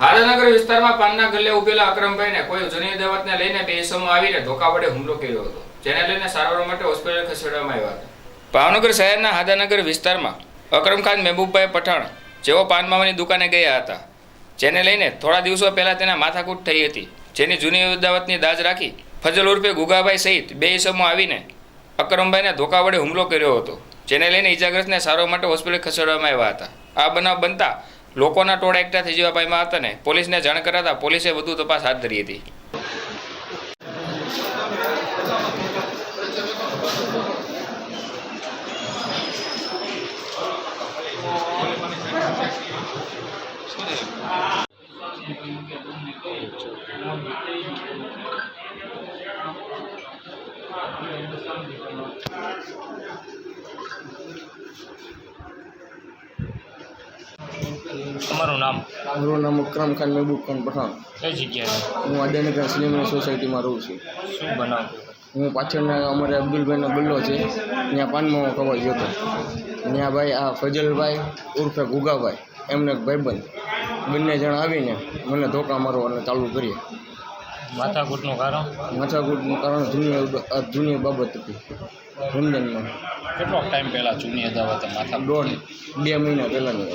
હારાનગર વિસ્તારમાં પાનના ગલ્લે ઉભેલા અક્રમભાઈને કોઈ જૂની અદાવતને લઈને બે ઇસમો આવીને ધોકા વડે હુમલો કર્યો હતો, જેને લઈને સારવાર માટે હોસ્પિટલ ખસેડવામાં આવ્યા હતા. ભાવનગર શહેરના હાદાનગર વિસ્તારમાં અકરમ ખાન મહેબૂબભાઈ પઠાણ જેઓ પાનમાવાની દુકાને ગયા હતા, જેને લઈને થોડા દિવસો પહેલા તેના માથાકૂટ થઈ હતી, જેની જૂની અદાવતની દાજ રાખી ફજલ ઉર્ફે ગુગાભાઈ સહિત બે ઇસમો આવીને અકરમભાઈને ધોકા વડે હુમલો કર્યો હતો, જેને લઈને ઈજાગ્રસ્તને સારવાર માટે હોસ્પિટલ ખસેડવામાં આવ્યા હતા. આ બનાવ બનતા લોકોના ટોળા એકઠા થઈ જવા ભાઈમાં હતા ને, પોલીસને જાણ કરાતા પોલીસે વધુ તપાસ હાથ ધરી હતી. તમારું નામ? મારું નામ અક્રમ ખાન મહેબૂબ ખાન પઠાણ. કઈ જગ્યાએ? હું આદનગર સિનેમા સોસાયટીમાં રહું છું. શું બનાવ? હું પાછળના અમારે અબ્દુલભાઈનો ગલ્લો છે ત્યાં પાનમાં કવાઈ ગયો હતો. ત્યાં ભાઈ આ ફજલભાઈ ઉર્ફે ગુગાભાઈ એમને ભાઈબંધ. બંને જણ આવીને મને ધોકા મારવાને ચાલુ કરીએ માથાકૂટનું કારણ? માથાકૂટનું કારણ જૂની જૂની બાબત હતી. રમજાનમાં કેટલો ટાઈમ પહેલાં જૂની અદાવત માથા દોઢ બે મહિના પહેલાંની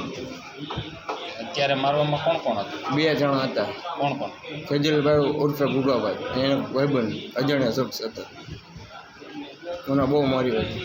અત્યારે મારવામાં કોણ કોણ હતું? બે જણા હતા. કોણ કોણ? ફેજલભાઈ ઉર્ફે ભૂગાભાઈ. એને ભાઈબંધ અજાણ્યા શખ્સ હતા. મને બહુ માર્યો હતો.